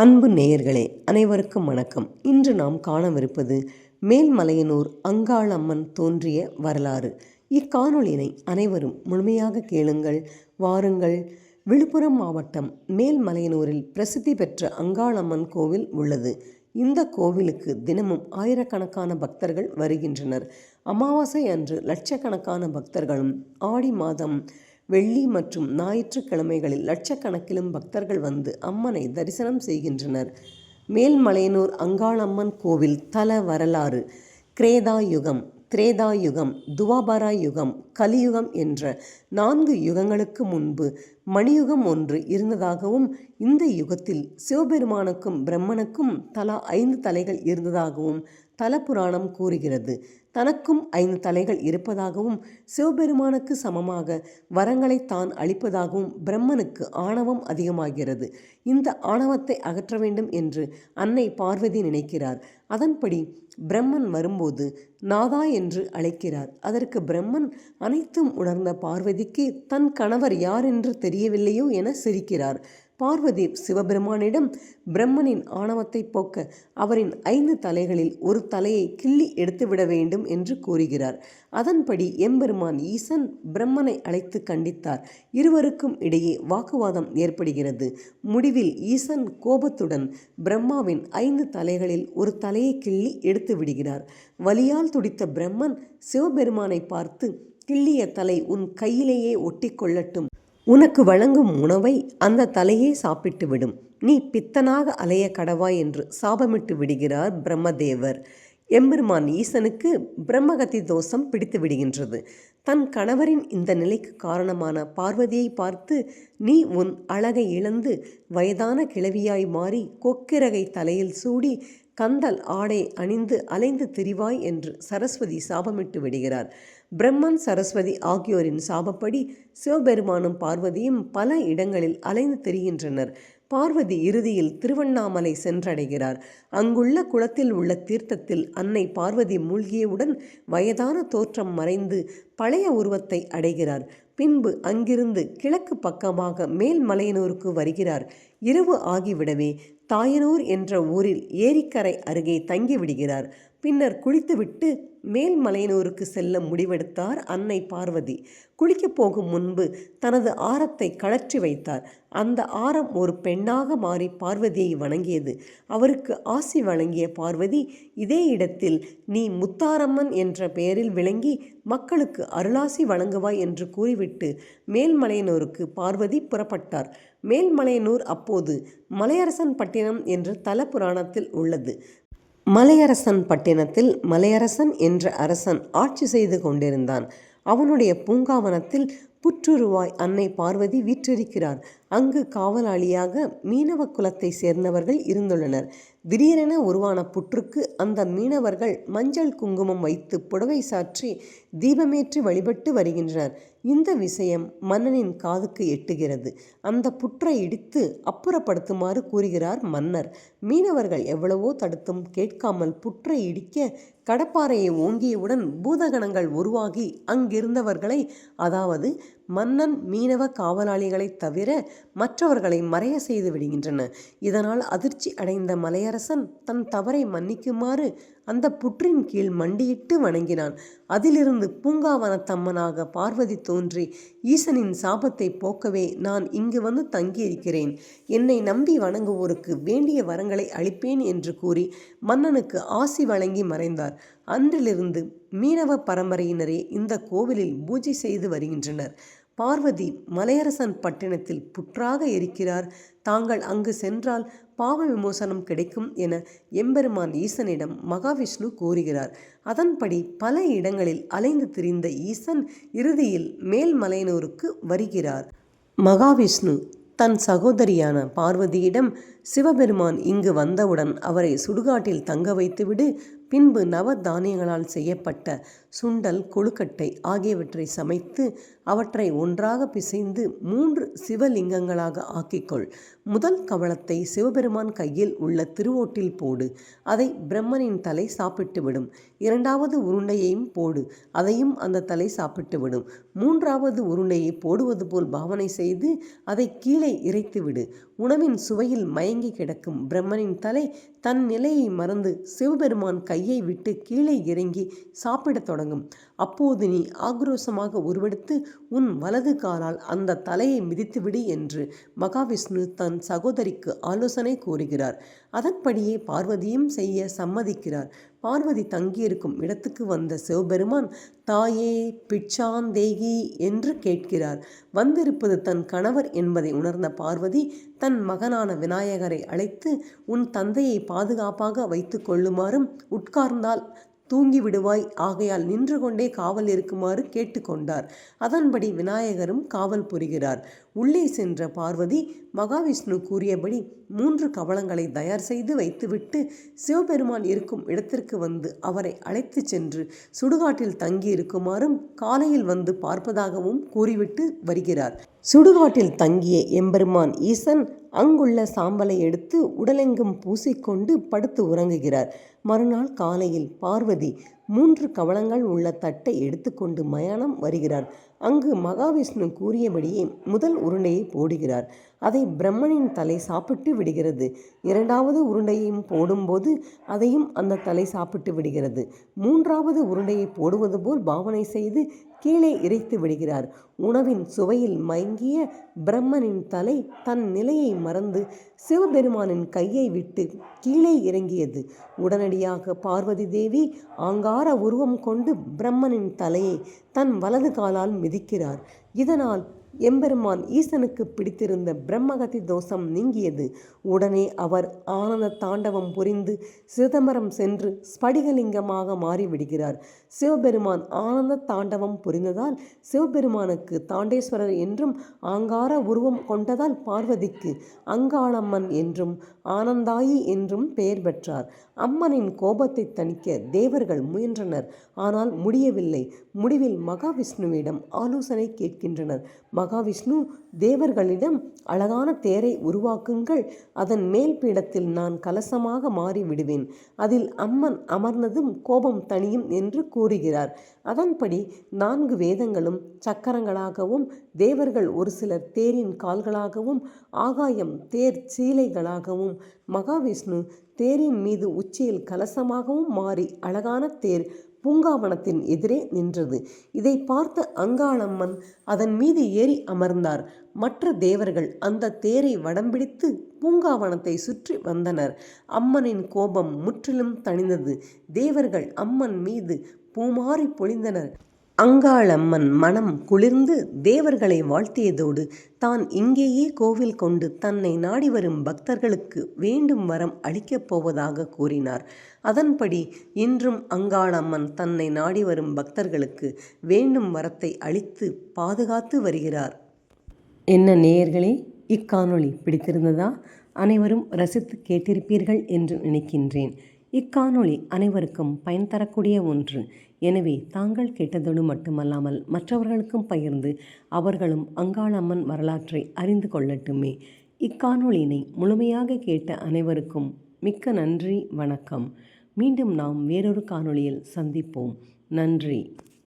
அன்பு நேயர்களே அனைவருக்கும் வணக்கம். இன்று நாம் காணவிருப்பது மேல்மலையனூர் அங்காளம்மன் தோன்றிய வரலாறு. இக்காணொளியினை அனைவரும் முழுமையாக கேளுங்கள் வாருங்கள். விழுப்புரம் மாவட்டம் மேல்மலையனூரில் பிரசித்தி பெற்ற அங்காளம்மன் கோவில் உள்ளது. இந்த கோவிலுக்கு தினமும் ஆயிரக்கணக்கான பக்தர்கள் வருகின்றனர். அமாவாசை அன்று லட்சக்கணக்கான பக்தர்களும் ஆடி மாதம் வெள்ளி மற்றும் ஞாயிற்றுக்கிழமைகளில் லட்சக்கணக்கிலும் பக்தர்கள் வந்து அம்மனை தரிசனம் செய்கின்றனர். மேல்மலையனூர் அங்காளம்மன் கோவில் தல வரலாறு கிரேதா யுகம் திரேதா யுகம் துவாபரா யுகம் கலியுகம் என்ற நான்கு யுகங்களுக்கு முன்பு மணியுகம் ஒன்று இருந்ததாகவும் இந்த யுகத்தில் சிவபெருமானுக்கும் பிரம்மனுக்கும் தலா ஐந்து தலைகள் இருந்ததாகவும் தலபுராணம் கூறுகிறது. தனக்கும் ஐந்து தலைகள் இருப்பதாகவும் சிவபெருமானுக்கு சமமாக வரங்களை தான் அளிப்பதாகவும் பிரம்மனுக்கு ஆணவம் அதிகமாகிறது. இந்த ஆணவத்தை அகற்ற வேண்டும் என்று அன்னை பார்வதி நினைக்கிறார். அதன்படி பிரம்மன் வரும்போது நாதா என்று அழைக்கிறார். அதற்கு பிரம்மன் அனைத்தும் உணர்ந்த பார்வதிக்கு தன் கணவர் யார் என்று தெரியவில்லையோ என சிரிக்கிறார். பார்வதி சிவபெருமானிடம் பிரம்மனின் ஆணவத்தை போக்க அவரின் ஐந்து தலைகளில் ஒரு தலையை கிள்ளி எடுத்துவிட வேண்டும் என்று கூறுகிறார். அதன்படி எம்பெருமான் ஈசன் பிரம்மனை அழைத்து கண்டித்தார். இருவருக்கும் இடையே வாக்குவாதம் ஏற்படுகிறது. முடிவில் ஈசன் கோபத்துடன் பிரம்மாவின் ஐந்து தலைகளில் ஒரு தலையை கிள்ளி எடுத்து விடுகிறார். வலியால் துடித்த பிரம்மன் சிவபெருமானை பார்த்து கிள்ளிய தலை உன் கையிலேயே ஒட்டி கொள்ளட்டும். உனக்கு வழங்கும் உணவை அந்த தலையே சாப்பிட்டு விடும். நீ பித்தனாக அலைய கடவாய் என்று சாபமிட்டு விடுகிறார் பிரம்மதேவர். எம்பெருமான் ஈசனுக்கு பிரம்மகத்தி தோஷம் பிடித்து விடுகின்றது. தன் கணவரின் இந்த நிலைக்கு காரணமான பார்வதியை பார்த்து நீ உன் அழகை இழந்து வயதான கிழவியாய் மாறி கொக்கிறகை தலையில் சூடி கந்தல் ஆடை அணிந்து அலைந்து திரிவாய் என்று சரஸ்வதி சாபமிட்டு விடுகிறார். பிரம்மன் சரஸ்வதி ஆகியோரின் சாபப்படி சிவபெருமானும் பார்வதியும் பல இடங்களில் அலைந்து திரிகின்றனர். பார்வதி இறுதியில் திருவண்ணாமலை சென்றடைகிறார். அங்குள்ள குளத்தில் உள்ள தீர்த்தத்தில் அன்னை பார்வதி மூழ்கியவுடன் வயதான தோற்றம் மறைந்து பழைய உருவத்தை அடைகிறார். பின்பு அங்கிருந்து கிழக்கு பக்கமாக மேல்மலையனூருக்கு வருகிறார். இரவு ஆகிவிடவே தாயனூர் என்ற ஊரில் ஏரிக்கரை அருகே தங்கிவிடுகிறார். பின்னர் குளித்துவிட்டு மேல்மலையனூருக்கு செல்ல முடிவெடுத்தார் அன்னை பார்வதி. குளிக்கப் போகும் முன்பு தனது ஆரத்தை கழற்றி வைத்தார். அந்த ஆரம் ஒரு பெண்ணாக மாறி பார்வதியை வணங்கியது. அவருக்கு ஆசி வழங்கிய பார்வதி இதே இடத்தில் நீ முத்தாரம்மன் என்ற பெயரில் விளங்கி மக்களுக்கு அருளாசி வழங்குவாய் என்று கூறிவிட்டு மேல்மலையனூருக்கு பார்வதி புறப்பட்டார். மேல்மலையனூர் அப்போது மலையரசன் பட்டினம் என்று தல புராணத்தில் உள்ளது. மலையரசன் பட்டினத்தில் மலையரசன் என்ற அரசன் ஆட்சி செய்து கொண்டிருந்தான். அவனுடைய பூங்காவனத்தில் புற்றுருவாய் அன்னை பார்வதி வீற்றிருக்கிறார். அங்கு காவலாளியாக மீனவ குலத்தை சேர்ந்தவர்கள் இருந்துள்ளனர். திடீரென உருவான புற்றுக்கு அந்த மீனவர்கள் மஞ்சள் குங்குமம் வைத்து புடவை சாற்றி தீபமேற்றி வழிபட்டு வருகின்றனர். இந்த விஷயம் மன்னனின் காதுக்கு எட்டுகிறது. அந்த புற்றை இடித்து அப்புறப்படுத்துமாறு கூறுகிறார் மன்னர். மீனவர்கள் எவ்வளவோ தடுத்தும் கேட்காமல் புற்றை இடிக்க கடப்பாறையை ஓங்கியவுடன் பூதகணங்கள் உருவாகி அங்கிருந்தவர்களை அதாவது மன்னன் மீனவ காவலாளிகளை தவிர மற்றவர்களை மறைய செய்து விடுகின்றன. இதனால் அதிர்ச்சி அடைந்த மலையரசன் தன் தவறை மன்னிக்குமாறு அந்த புற்றின் கீழ் மண்டியிட்டு வணங்கினான். அதிலிருந்து பூங்காவனத்தம்மனாக பார்வதி தோன்றி ஈசனின் சாபத்தை போக்கவே நான் இங்கு வந்து தங்கியிருக்கிறேன். என்னை நம்பி வணங்குவோருக்கு வேண்டிய வரங்களை அளிப்பேன் என்று கூறி மன்னனுக்கு ஆசி வழங்கி மறைந்தார். அன்றிலிருந்து மீனவ பரம்பரையினரே இந்த கோவிலில் பூஜை செய்து வருகின்றனர். பார்வதி மலையரசன் பட்டினத்தில் புற்றாக இருக்கிறார். தாங்கள் அங்கு சென்றால் பாவ விமோசனம் கிடைக்கும் என எம்பெருமான் ஈசனிடம் மகாவிஷ்ணு கூறுகிறார். அதன்படி பல இடங்களில் அலைந்து திரிந்த ஈசன் இறுதியில் மேல்மலையனூருக்கு வருகிறார். மகாவிஷ்ணு தன் சகோதரியான பார்வதியிடம் சிவபெருமான் இங்கு வந்தவுடன் அவரை சுடுகாட்டில் தங்க வைத்துவிடு பின்பு நவ தானியங்களால் செய்யப்பட்ட சுண்டல் கொழுக்கட்டை ஆகியவற்றை சமைத்து அவற்றை ஒன்றாக பிசைந்து மூன்று சிவலிங்கங்களாக ஆக்கிக்கொள். முதல் கவளத்தை சிவபெருமான் கையில் உள்ள திருவோட்டில் போடு. அதை பிரம்மனின் தலை சாப்பிட்டு விடும். இரண்டாவது உருண்டையையும் போடு. அதையும் அந்த தலை சாப்பிட்டு விடும். மூன்றாவது உருண்டையை போடுவது போல் பாவனை செய்து அதை கீழே இறைத்து விடு. உணவின் சுவையில் மயங்கி கிடக்கும் பிரம்மனின் தலை தன் நிலையை மறந்து சிவபெருமான் கையை விட்டு கீழே இறங்கி சாப்பிடத் தொடங்கும். அப்போது நீ ஆக்ரோஷமாக உருவெடுத்து உன் வலது காலால் அந்த தலையை மிதித்துவிடு என்று மகாவிஷ்ணு தன் சகோதரிக்கு ஆலோசனை கூறுகிறார். அதன்படியே பார்வதியும் செய்ய சம்மதிக்கிறார். பார்வதி தங்கியிருக்கும் இடத்துக்கு வந்த சிவபெருமான் தாயே பிட்சாந்தேகி என்று கேட்கிறார். வந்திருப்பது தன் கணவர் என்பதை உணர்ந்த பார்வதி தன் மகனான விநாயகரை அழைத்து உன் தந்தையை பாதுகாப்பாக வைத்து கொள்ளுமாறும் உட்கார்ந்தால் தூங்கி விடுவாய் ஆகையால் நின்று கொண்டே காவல் இருக்குமாறு கேட்டுக்கொண்டார். அதன்படி விநாயகரும் காவல் புரிகிறார். உள்ளே சென்ற பார்வதி மகாவிஷ்ணு கூறியபடி மூன்று கவளங்களை தயார் செய்து வைத்துவிட்டு சிவபெருமான் இருக்கும் இடத்திற்கு வந்து அவரை அழைத்து சென்று சுடுகாட்டில் தங்கி இருக்குமாறும் காலையில் வந்து பார்ப்பதாகவும் கூறிவிட்டு வருகிறார். சுடுகாட்டில் தங்கிய எம்பெருமான் ஈசன் அங்குள்ள சாம்பலை எடுத்து உடலெங்கும் பூசிக்கொண்டு படுத்து உறங்குகிறார். மறுநாள் காலையில் பார்வதி மூன்று கவளங்கள் உள்ள தட்டை எடுத்துக்கொண்டு மயானம் வருகிறார். அங்கு மகாவிஷ்ணு கூறியபடியே முதல் உருண்டையை போடுகிறார். அதை பிரம்மனின் தலை சாப்பிட்டு விடுகிறது. இரண்டாவது உருண்டையையும் போடும்போது அதையும் அந்த தலை சாப்பிட்டு விடுகிறது. மூன்றாவது உருண்டையை போடுவது போல் பாவனை செய்து கீழே இறைத்து விடுகிறார். உணவின் சுவையில் மயங்கிய பிரம்மனின் தலை தன் நிலையை மறந்து சிவபெருமானின் கையை விட்டு கீழே இறங்கியது. உடனடியாக பார்வதி தேவி ஆங்கார உருவம் கொண்டு பிரம்மனின் தலையை தன் வலது காலால் மிதிக்கிறார். இதனால் எம்பெருமான் ஈசனுக்கு பிடித்திருந்த பிரம்மகதி தோஷம் நீங்கியது. உடனே அவர் ஆனந்த தாண்டவம் புரிந்து சிதம்பரம் சென்று ஸ்படிகலிங்கமாக மாறிவிடுகிறார். சிவபெருமான் ஆனந்த தாண்டவம் புரிந்ததால் சிவபெருமானுக்கு தாண்டேஸ்வரர் என்றும் ஆங்கார உருவம் கொண்டதால் பார்வதிக்கு அங்காளம்மன் என்றும் ஆனந்தாயி என்றும் பெயர் பெற்றார். அம்மனின் கோபத்தை தணிக்க தேவர்கள் முயன்றனர். ஆனால் முடியவில்லை. முடிவில் மகாவிஷ்ணுவிடம் ஆலோசனை கேட்கின்றனர். மகாவிஷ்ணு தேவர்களிடம் அழகான தேரை உருவாக்குங்கள். அதன் மேல் பீடத்தில் நான் கலசமாக மாறிவிடுவேன். அதில் அம்மன் அமர்ந்ததும் கோபம் தணியும் என்று கூறுகிறார். அதன்படி நான்கு வேதங்களும் சக்கரங்களாகவும் தேவர்கள் ஒரு சிலர் தேரின் கால்களாகவும் ஆகாயம் தேர் சீலைகளாகவும் மகாவிஷ்ணு தேரின் மீது உச்சியில் கலசமாகவும் மாறி அழகான தேர் பூங்காவனத்தின் எதிரே நின்றது. இதை பார்த்த அங்காளம்மன் அதன் மீது ஏறி அமர்ந்தார். மற்ற தேவர்கள் அந்த தேரை வடம்பிடித்து பூங்காவனத்தை சுற்றி வந்தனர். அம்மனின் கோபம் முற்றிலும் தணிந்தது. தேவர்கள் அம்மன் மீது பூமாறி பொழிந்தனர். அங்காளம்மன் மனம் குளிர்ந்து தேவர்களை வாழ்த்தியதோடு தான் இங்கேயே கோவில் கொண்டு தன்னை நாடி வரும் பக்தர்களுக்கு வேண்டும் வரம் அளிக்கப் போவதாக கூறினார். அதன்படி இன்றும் அங்காளம்மன் தன்னை நாடி வரும் பக்தர்களுக்கு வேண்டும் வரத்தை அளித்து பாதுகாத்து வருகிறார். என்ன நேயர்களே இக்காணொளி பிடித்திருந்ததா? அனைவரும் ரசித்து கேட்டிருப்பீர்கள் என்று நினைக்கின்றேன். இக்காணொளி அனைவருக்கும் பயன் தரக்கூடிய ஒன்று. எனவே தாங்கள் கேட்டதோடு மட்டுமல்லாமல் மற்றவர்களுக்கும் பகிர்ந்து அவர்களும் அங்காளம்மன் வரலாற்றை அறிந்து கொள்ளட்டுமே. இக்காணொளியினை முழுமையாக கேட்ட அனைவருக்கும் மிக்க நன்றி வணக்கம். மீண்டும் நாம் வேறொரு காணொளியில் சந்திப்போம். நன்றி.